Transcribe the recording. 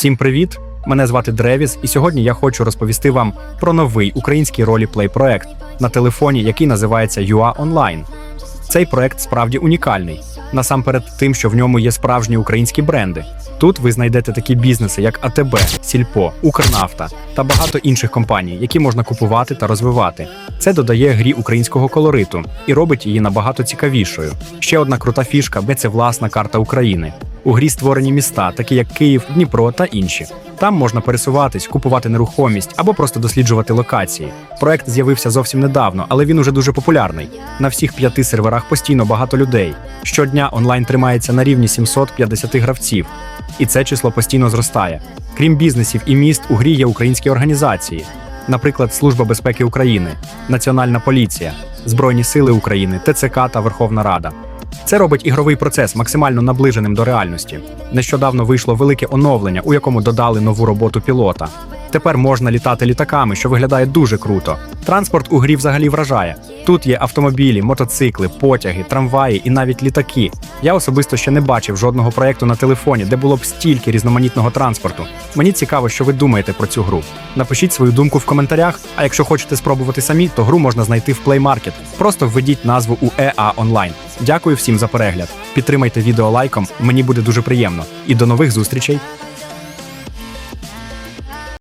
Всім привіт! Мене звати Древіс, і сьогодні я хочу розповісти вам про новий український ролі-плей проект на телефоні, який називається UA Online. Цей проект справді унікальний. Насамперед, тим, що в ньому є справжні українські бренди. Тут ви знайдете такі бізнеси, як АТБ, Сільпо, Укрнафта та багато інших компаній, які можна купувати та розвивати. Це додає грі українського колориту і робить її набагато цікавішою. Ще одна крута фішка це власна карта України. У грі створені міста, такі як Київ, Дніпро та інші. Там можна пересуватись, купувати нерухомість або просто досліджувати локації. Проект з'явився зовсім недавно, але він уже дуже популярний. На всіх п'яти серверах постійно багато людей. Щодня онлайн тримається на рівні 750 гравців, і це число постійно зростає. Крім бізнесів і міст, у грі є українські організації, наприклад, Служба безпеки України, Національна поліція, Збройні Сили України, ТЦК та Верховна Рада. Це робить ігровий процес максимально наближеним до реальності. Нещодавно вийшло велике оновлення, у якому додали нову роботу пілота. Тепер можна літати літаками, що виглядає дуже круто. Транспорт у грі взагалі вражає. Тут є автомобілі, мотоцикли, потяги, трамваї і навіть літаки. Я особисто ще не бачив жодного проєкту на телефоні, де було б стільки різноманітного транспорту. Мені цікаво, що ви думаєте про цю гру. Напишіть свою думку в коментарях. А якщо хочете спробувати самі, то гру можна знайти в Play Market. Просто введіть назву у EA Online. Дякую всім за перегляд. Підтримайте відео лайком, мені буде дуже приємно. І до нових зустрічей!